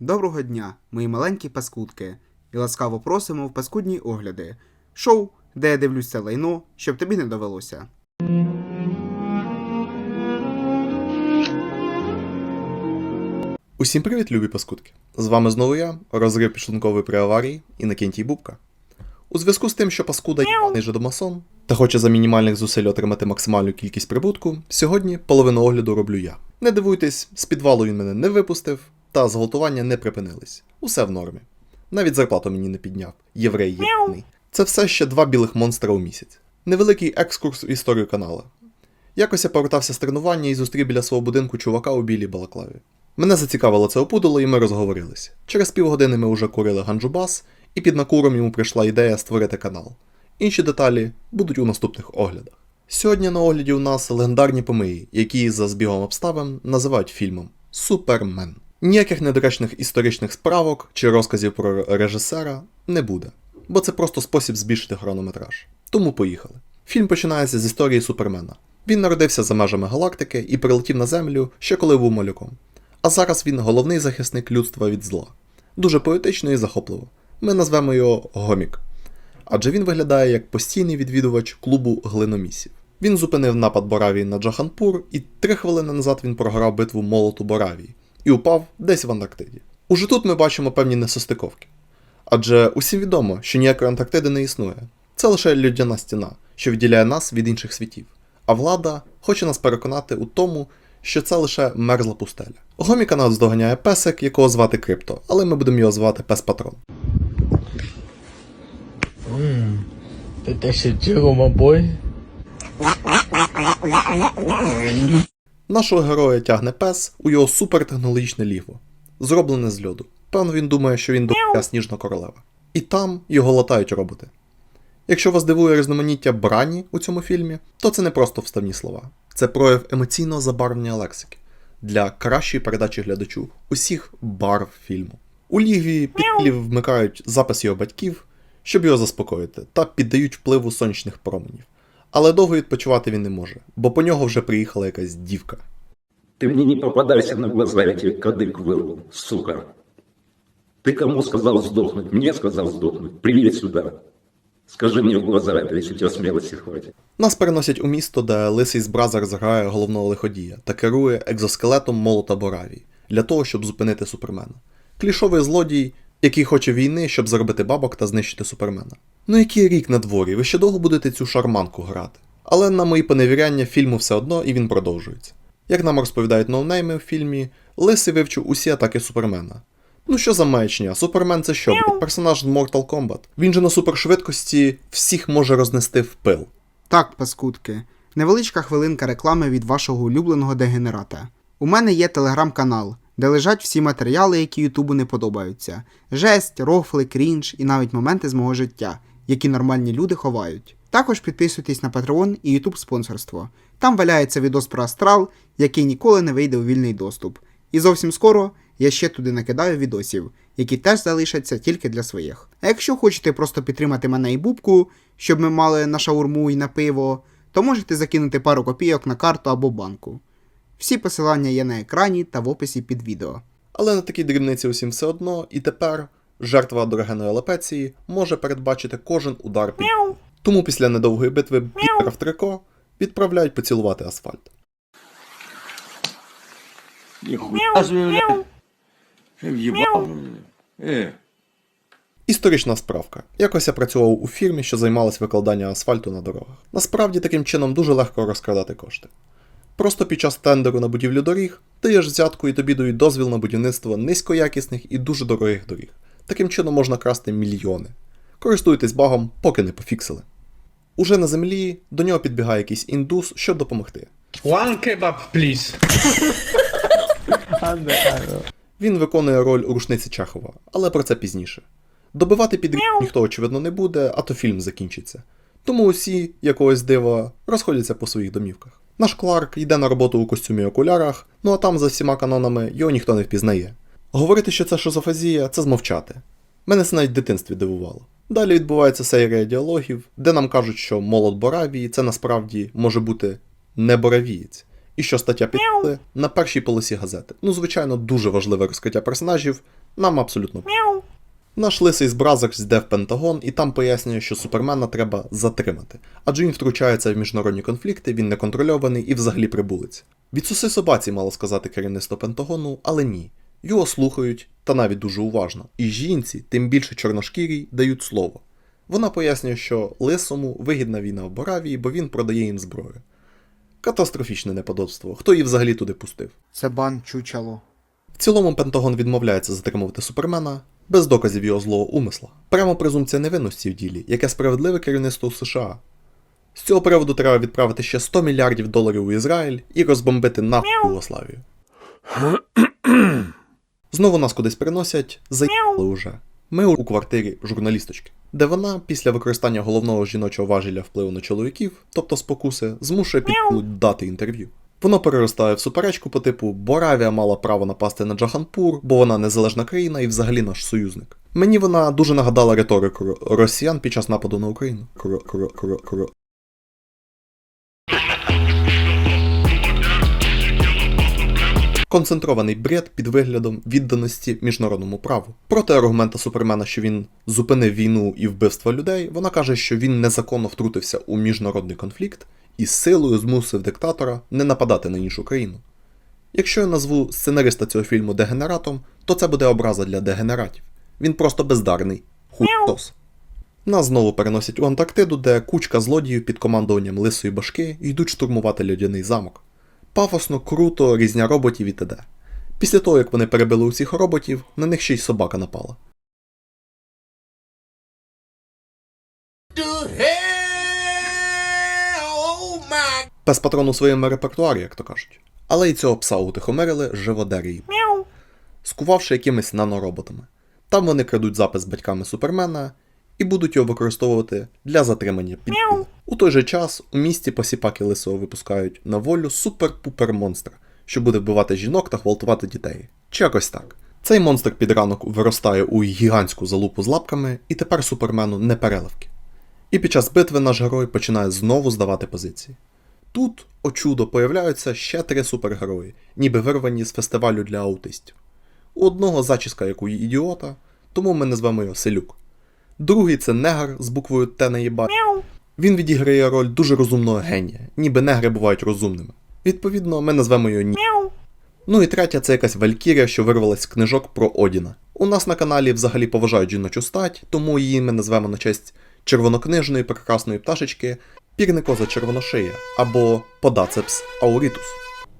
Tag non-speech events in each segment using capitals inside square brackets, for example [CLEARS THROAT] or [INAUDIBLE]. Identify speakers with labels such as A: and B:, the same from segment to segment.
A: Доброго дня, мої маленькі паскудки, і ласкаво просимо в паскудні огляди. Шоу, де я дивлюсь це лайно, щоб тобі не довелося.
B: Усім привіт, любі паскудки! З вами знову я, розрив підшлунковий при аварії Іннокентій Бубка. У зв'язку з тим, що паскуда є жидомасон та хоче за мінімальних зусиль отримати максимальну кількість прибутку, сьогодні половину огляду роблю я. Не дивуйтесь, з підвалу він мене не випустив, та зґвалтування не припинились. Усе в нормі. Навіть зарплату мені не підняв. Єврей єбаний. Це все ще два білих монстра у місяць. Невеликий екскурс в історію канала. Якось я повертався з тренування і зустрів біля свого будинку чувака у білій балаклаві. Мене зацікавило це опудало, і ми розговорилися. Через півгодини ми вже курили ганджубас, і під накуром йому прийшла ідея створити канал. Інші деталі будуть у наступних оглядах. Сьогодні на огляді у нас легендарні помиї, які за збігом обставин називають фільмом Супермен. Ніяких недоречних історичних справок чи розказів про режисера не буде, бо це просто спосіб збільшити хронометраж. Тому поїхали. Фільм починається з історії Супермена. Він народився за межами галактики і прилетів на Землю ще коли був малюком. А зараз він головний захисник людства від зла. Дуже поетично і захопливо. Ми назвемо його Гомік. Адже він виглядає як постійний відвідувач клубу глиномісів. Він зупинив напад Боравії на Джаханпур, і три хвилини назад він програв битву молоту Боравії і упав десь в Антарктиді. Уже тут ми бачимо певні несостиковки. Адже усім відомо, що ніякої Антарктиди не існує. Це лише людяна стіна, що відділяє нас від інших світів. А влада хоче нас переконати у тому, що це лише мерзла пустеля. Гоміка нас доганяє песик, якого звати Крипто, але ми будемо його звати Пес Патрон.
C: Ты так шутил, мобой?
B: Нашого героя тягне пес у його супертехнологічне ліво, зроблене з льоду. Певно, він думає, що він до сніжна королева. І там його латають роботи. Якщо вас дивує різноманіття брані у цьому фільмі, то це не просто вставні слова. Це прояв емоційного забарвлення лексики для кращої передачі глядачу усіх барв фільму. У лігві підлів вмикають запис його батьків, щоб його заспокоїти, та піддають впливу сонячних променів. Але довго відпочивати він не може, бо по нього вже приїхала якась дівка.
D: Ты мне не попадайся на глаза, я тебе кадык вырву, сука. Ты кому сказал сдохнуть? Мне сказал сдохнуть. Привет сюда. Скажи мне в глаза это, если у тебя смелости хватит.
B: Нас переносять у місто, де лисий збразер зграє головного лиходія та керує екзоскелетом молота Боравії для того, щоб зупинити супермена. Клішовий злодій, який хоче війни, щоб заробити бабок та знищити супермена. Ну який рік на дворі, ви ще довго будете цю шарманку грати. Але на мої поневіряння фільму все одно і він продовжується. Як нам розповідають ноунейми в фільмі, Лисий вивчив усі атаки супермена. Ну що за маячня? Супермен це що? Персонаж з Mortal Kombat. Він же на супершвидкості всіх може рознести в пил.
A: Так, паскудки, невеличка хвилинка реклами від вашого улюбленого дегенерата. У мене є телеграм-канал, де лежать всі матеріали, які Ютубу не подобаються: жесть, рофли, крінж і навіть моменти з мого життя, які нормальні люди ховають. Також підписуйтесь на Patreon і Ютуб спонсорство. Там валяється відос про астрал, який ніколи не вийде у вільний доступ. І зовсім скоро я ще туди накидаю відосів, які теж залишаться тільки для своїх. А якщо хочете просто підтримати мене і бубку, щоб ми мали на шаурму і на пиво, то можете закинути пару копійок на карту або банку. Всі посилання є на екрані та в описі під відео.
B: Але на такі дрібниці усім все одно, і тепер жертва дорогеної алопеції може передбачити кожен удар під. Тому після недовгої битви Пітера в трико відправляють поцілувати асфальт.
C: Нихуя себе, блядь. Ты въебал, Э,
B: Історична справка. Якось я працював у фірмі, що займалась викладанням асфальту на дорогах. Насправді таким чином дуже легко розкрадати кошти. Просто під час тендеру на будівлю доріг даєш взятку і тобі дають дозвіл на будівництво низькоякісних і дуже дорогих доріг. Таким чином можна красти мільйони. Користуйтесь багом, поки не пофіксили. Уже на землі до нього підбігає якийсь індус, щоб допомогти.
E: One kebab, please.
B: Він виконує роль рушниці Чехова, але про це пізніше. Добивати підряд ніхто, очевидно, не буде, а то фільм закінчиться. Тому усі, якогось дива, розходяться по своїх домівках. Наш Кларк йде на роботу у костюмі і окулярах, ну а там за всіма канонами його ніхто не впізнає. Говорити, що це шизофазія, це змовчати. Мене це навіть в дитинстві дивувало. Далі відбувається серія діалогів, де нам кажуть, що молот Боравії це насправді може бути не боравієць. І що стаття підняли на першій полосі газети. Ну, звичайно, дуже важливе розкриття персонажів. Нам абсолютно наш лисий збразок йде в Пентагон і там пояснює, що Супермена треба затримати, адже він втручається в міжнародні конфлікти, він неконтрольований і взагалі прибулець. Відсуси собаці мало сказати керівництво Пентагону, але ні. Його слухають, та навіть дуже уважно. І жінці, тим більше чорношкірій, дають слово. Вона пояснює, що лисому вигідна війна в Боравії, бо він продає їм зброю. Катастрофічне неподобство. Хто її взагалі туди пустив?
A: Це бан чучело.
B: В цілому Пентагон відмовляється затримувати Супермена без доказів його злого умисла. Прямо презумпція невинності в ділі, яке справедливе керівництво США. З цього приводу треба відправити ще 100 мільярдів доларів у Ізраїль і розбомбити нахуй Югославію. [CLEARS THROAT] Знову нас кудись переносять, заїхали уже. Ми у квартирі журналісточки, де вона, після використання головного жіночого важеля впливу на чоловіків, тобто спокуси, змушує підлу дати інтерв'ю. Воно переростає в суперечку по типу Боравія мала право напасти на Джаханпур, бо вона незалежна країна і взагалі наш союзник. Мені вона дуже нагадала риторику росіян під час нападу на Україну. Концентрований бред під виглядом відданості міжнародному праву. Проти аргумента Супермена, що він зупинив війну і вбивства людей, вона каже, що він незаконно втрутився у міжнародний конфлікт і силою змусив диктатора не нападати на іншу країну. Якщо я назву сценариста цього фільму дегенератом, то це буде образа для дегенератів. Він просто бездарний. Хуйтос. Нас знову переносять у Антарктиду, де кучка злодіїв під командуванням лисої башки йдуть штурмувати льодяний замок. Пафосно, круто, різня роботів і т.д. Після того, як вони перебили усіх роботів, на них ще й собака напала. Пес патрон у своєму репертуарі, як то кажуть. Але й цього пса утихомирили живодерії, скувавши якимись нанороботами. Там вони крадуть запис батьками Супермена і будуть його використовувати для затримання підпілля. У той же час у місті посіпаки лисого випускають на волю супер-пупер монстра, що буде вбивати жінок та гвалтувати дітей. Чи якось так. Цей монстр під ранок виростає у гігантську залупу з лапками, і тепер супермену не переливки. І під час битви наш герой починає знову здавати позиції. Тут, о чудо, появляються ще три супергерої, ніби вирвані з фестивалю для аутистів. У одного зачіска, як у ідіота, тому ми назвемо його Селюк. Другий це негр з буквою Т на їба. Він відіграє роль дуже розумного генія, ніби негри бувають розумними. Відповідно, ми назвемо його Ні. Ну і третя це якась Валькірія, що вирвалась з книжок про Одіна. У нас на каналі взагалі поважають жіночу стать, тому її ми назвемо на честь червонокнижної прекрасної пташечки пірникоза червоношия або Подацепс аурітус.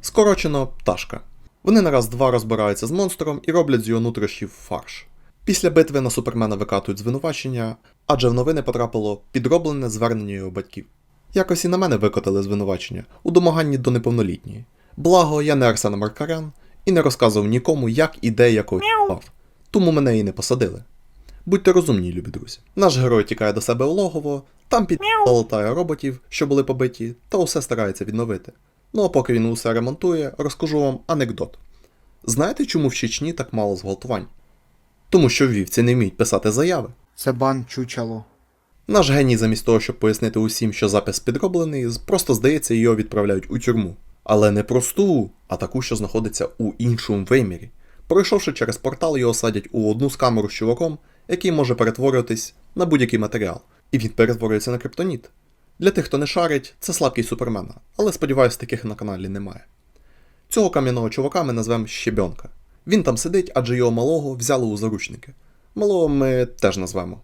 B: Скорочено пташка. Вони на раз-два розбираються з монстром і роблять з його нутрощів фарш. Після битви на Супермена викатують звинувачення, адже в новини потрапило підроблене звернення його батьків. Якось і на мене викотали звинувачення у домаганні до неповнолітньої. Благо, я не Арсен Маркарян і не розказував нікому, як і де я тому мене і не посадили. Будьте розумні, любі друзі. Наш герой тікає до себе у логово, там під латає роботів, що були побиті, та усе старається відновити. Ну а поки він усе ремонтує, розкажу вам анекдот. Знаєте, чому в Чечні так мало зґвалтувань? Тому що вівці не вміють писати заяви.
A: Це бан чучело.
B: Наш геній, замість того, щоб пояснити усім, що запис підроблений, просто здається, його відправляють у тюрму. Але не просту, а таку, що знаходиться у іншому вимірі. Пройшовши через портал, його садять у одну з камеру з чуваком, який може перетворюватись на будь-який матеріал, і він перетворюється на криптоніт. Для тих, хто не шарить, це слабкий супермена, але сподіваюсь, таких на каналі немає. Цього кам'яного чувака ми назвемо Щебенка. Він там сидить, адже його малого взяли у заручники. Малого ми теж назвемо.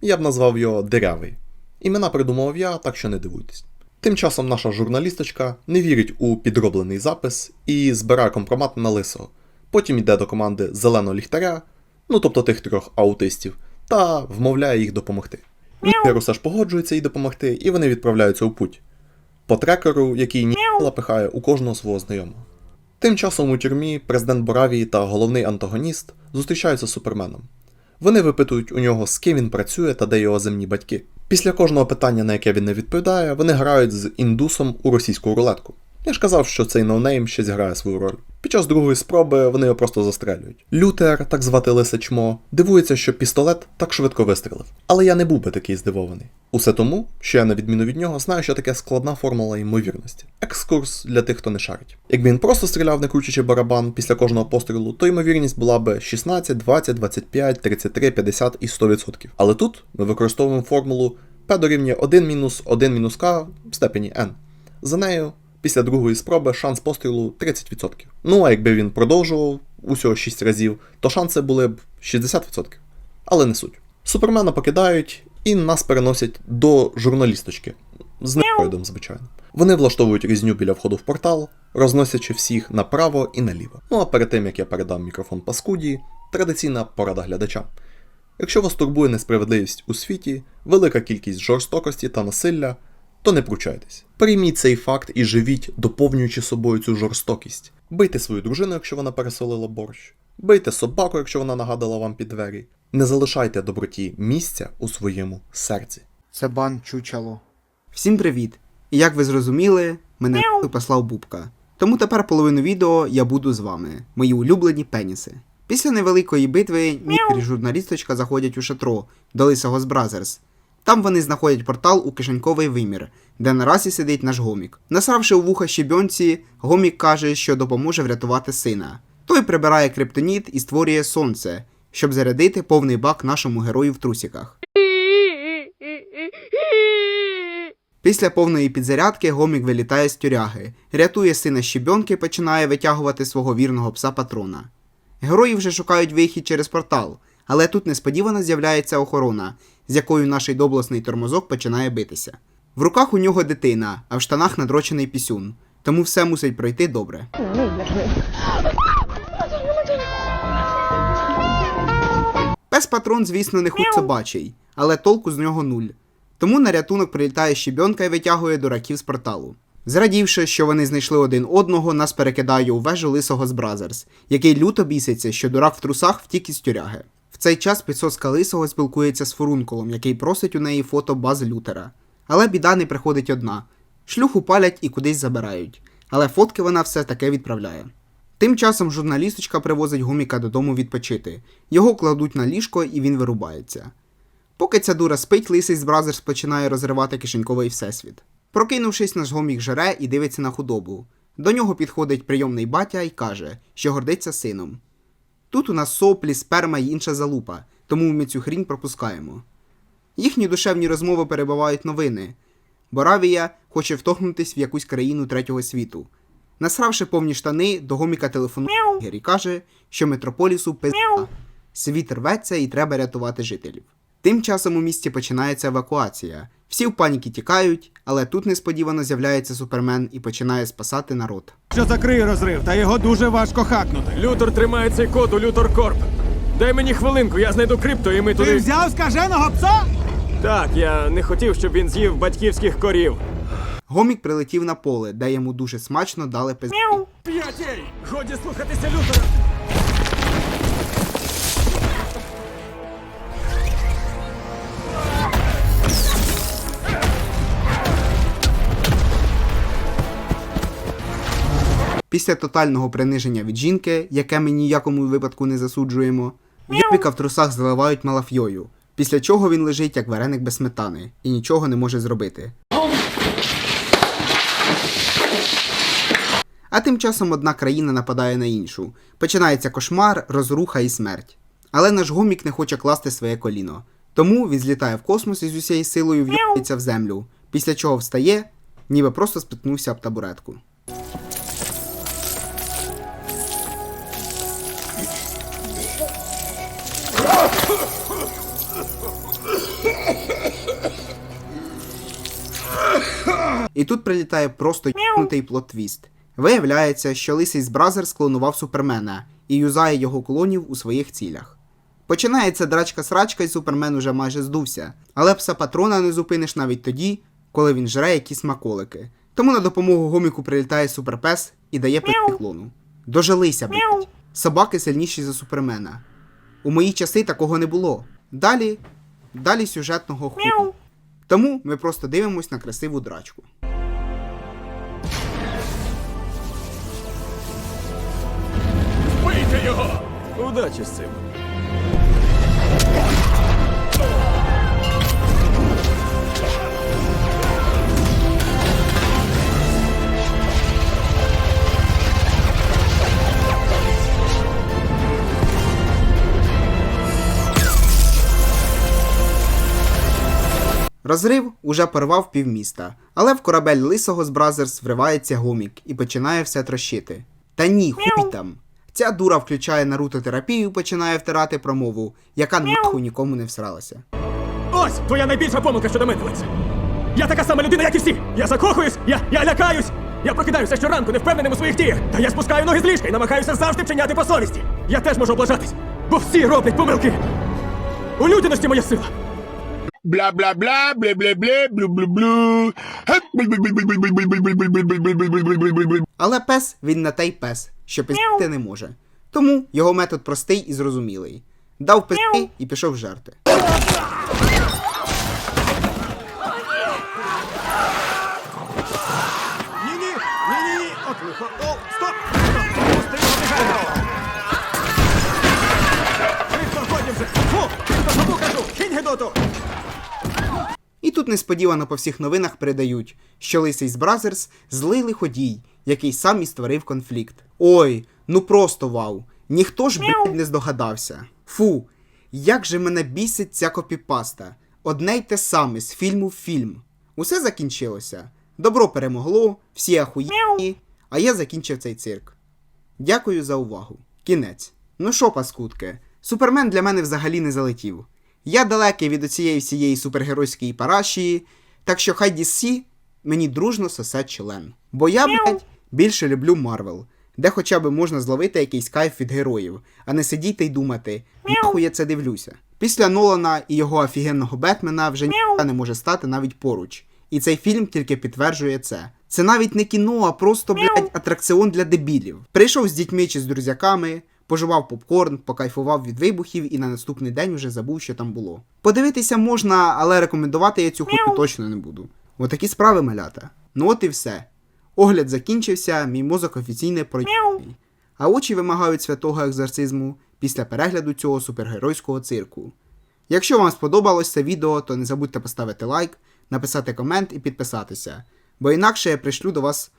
B: Я б назвав його Дирявий. Імена придумав я, так що не дивуйтесь. Тим часом наша журналісточка не вірить у підроблений запис і збирає компромат на лисого. Потім йде до команди зеленого ліхтаря, ну тобто тих трьох аутистів, та вмовляє їх допомогти. Лікар усе погоджується їй допомогти, і вони відправляються у путь. По трекеру, який ніхто пихає у кожного свого знайомого. Тим часом у тюрмі президент Боравії та головний антагоніст зустрічаються з суперменом. Вони випитують у нього, з ким він працює та де його земні батьки. Після кожного питання, на яке він не відповідає, вони грають з індусом у російську рулетку. Я ж казав, що цей ноунейм ще зіграє свою роль. Під час другої спроби вони його просто застрелюють. Лютер, так звати лисе чмо, дивується, що пістолет так швидко вистрілив. Але я не був би такий здивований. Усе тому, що я, на відміну від нього, знаю, що таке складна формула ймовірності. Екскурс для тих, хто не шарить. Якби він просто стріляв, не кручучи барабан після кожного пострілу, то ймовірність була би 16, 20, 25, 33, 50 і 100%. Але тут ми використовуємо формулу P дорівнює 1 мінус 1 мінус К в степені n. За нею, після другої спроби, шанс пострілу 30%. Ну а якби він продовжував усього 6 разів, то шанси були б 60%. Але не суть. Супермена покидають і нас переносять до журналісточки. З непройдом, звичайно. Вони влаштовують різню біля входу в портал, розносячи всіх направо і наліво. Ну а перед тим як я передам мікрофон Паскуді, традиційна порада глядачам. Якщо вас турбує несправедливість у світі, велика кількість жорстокості та насилля, то не пручайтесь. Прийміть цей факт і живіть, доповнюючи собою цю жорстокість. Бийте свою дружину, якщо вона пересолила борщ. Бийте собаку, якщо вона нагадала вам під двері. Не залишайте доброті місця у своєму серці.
A: Це бан чучало. Всім привіт! І як ви зрозуміли, мене послав Бубка. Тому тепер половину відео я буду з вами, мої улюблені пеніси. Після невеликої битви Мікер і журналісточка заходять у шатро до Лисого з Бразерс. Там вони знаходять портал у кишеньковий вимір, де наразі сидить наш гомік. Насравши у вуха щебьонці, гомік каже, що допоможе врятувати сина. Той прибирає криптоніт і створює сонце, щоб зарядити повний бак нашому герою в трусіках. Після повної підзарядки гомік вилітає з тюряги, рятує сина щебенки і починає витягувати свого вірного пса патрона. Герої вже шукають вихід через портал, але тут несподівано з'являється охорона, з якою наш доблесний тормозок починає битися. В руках у нього дитина, а в штанах надрочений пісюн, тому все мусить пройти добре. Пес патрон, звісно, не худ собачий, але толку з нього нуль. Тому на рятунок прилітає щебенка і витягує дураків з порталу. Зрадівши, що вони знайшли один одного, нас перекидає у вежу лисого з Бразерс, який люто біситься, що дурак в трусах втік із тюряги. Цей час підсоска лисого спілкується з фурункулом, який просить у неї фото баз Лютера. Але біда не приходить одна. Шлюху палять і кудись забирають, але фотки вона все таки відправляє. Тим часом журналісточка привозить гуміка додому відпочити. Його кладуть на ліжко і він вирубається. Поки ця дура спить, лисий з Бразерс починає розривати кишеньковий всесвіт. Прокинувшись, наш гомік жере і дивиться на худобу. До нього підходить прийомний батя і каже, що гордиться сином. Тут у нас соплі, сперма й інша залупа, тому ми цю хрінь пропускаємо. Їхні душевні розмови перебувають новини. Боравія хоче вторгнутись в якусь країну третього світу. Насравши повні штани, до гоміка телефонує і каже, що метрополісу пизда. Світ рветься і треба рятувати жителів. Тим часом у місті починається евакуація. Всі в паніки тікають, але тут несподівано з'являється супермен і починає спасати народ.
F: що закриє розрив, та його дуже важко хакнути.
G: Лютер тримає цей код у Лютер Корп. Дай мені хвилинку, я знайду крипто і ми
F: Ти взяв скаженого пса?
G: Так, я не хотів, щоб він з'їв батьківських корів.
A: Гомік прилетів на поле, де йому дуже смачно дали пизду.
G: П'ятій! Годі слухатися Лютера!
A: Після тотального приниження від жінки, яке ми ніякому випадку не засуджуємо, Йопіка в трусах заливають малафйою, після чого він лежить як вареник без сметани і нічого не може зробити. А тим часом одна країна нападає на іншу. Починається кошмар, розруха і смерть. Але наш гомік не хоче класти своє коліно. Тому він злітає в космос і з усією силою в'їться в землю, після чого встає, ніби просто спитнувся об табуретку. І тут прилітає просто й**нутий плот-твіст. Виявляється, що лисий з Бразер склонував Супермена і юзає його клонів у своїх цілях. Починається драчка-срачка, і Супермен уже майже здувся, але пса патрона не зупиниш навіть тоді, коли він жре якісь смаколики. Тому на допомогу гоміку прилітає суперпес і дає клону. Дожилися, блядь. Собаки сильніші за супермена. У мої часи такого не було. Далі, далі сюжетного худу. Тому ми просто дивимось на красиву драчку. Вбийте його!
G: Удачі з цим!
A: Розрив уже порвав півміста, але в корабель лисого з Бразерс вривається гомік і починає все трощити. Та ні, хуй там. Ця дура включає нарутотерапію і починає втирати промову, яка нахуй нікому не всралася.
G: Ось твоя найбільша помилка щодо мене, Я така сама людина, як і всі. Я закохуюсь, я, я лякаюсь. Я прокидаюся щоранку невпевненим у своїх діях. Та я спускаю ноги з ліжка і намагаюся завжди вчиняти по совісті. Я теж можу облажатись, бо всі роблять помилки. У людяності моя сила.
H: Blah bla bla bla bla blah блю блю blue
A: Але пес він не той пес, що пиздити не може. Тому його метод простий і зрозумілий. Дав пизди і пішов жерти. Тут несподівано по всіх новинах передають, що лисий з Бразерс злий лиходій, який сам і створив конфлікт. Ой, ну просто вау. Ніхто ж блядь, не здогадався. Фу, як же мене бісить ця копіпаста. Одне й те саме з фільму в фільм. Усе закінчилося. Добро перемогло, всі ахуєнні, а я закінчив цей цирк. Дякую за увагу. Кінець. Ну що, паскудки, Супермен для мене взагалі не залетів. Я далекий від оцієї всієї супергеройської парашії, так що хай DC мені дружно сосе член. Бо я, блядь, більше люблю Марвел, де хоча б можна зловити якийсь кайф від героїв, а не сидіти й думати, нахуй я це дивлюся. Після Нолана і його офігенного Бетмена вже ніхто не може стати навіть поруч. І цей фільм тільки підтверджує це. Це навіть не кіно, а просто, блядь, атракціон для дебілів. Прийшов з дітьми чи з друзяками, пожував попкорн, покайфував від вибухів і на наступний день вже забув, що там було. Подивитися можна, але рекомендувати я цю хуйню точно не буду. Отакі справи малята. Ну от і все. Огляд закінчився, мій мозок офіційно проїбаний. А очі вимагають святого екзорцизму після перегляду цього супергеройського цирку. Якщо вам сподобалось це відео, то не забудьте поставити лайк, написати комент і підписатися, бо інакше я пришлю до вас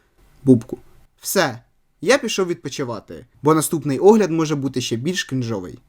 A: бубку. Все, я пішов відпочивати, бо наступний огляд може бути ще більш крінжовий.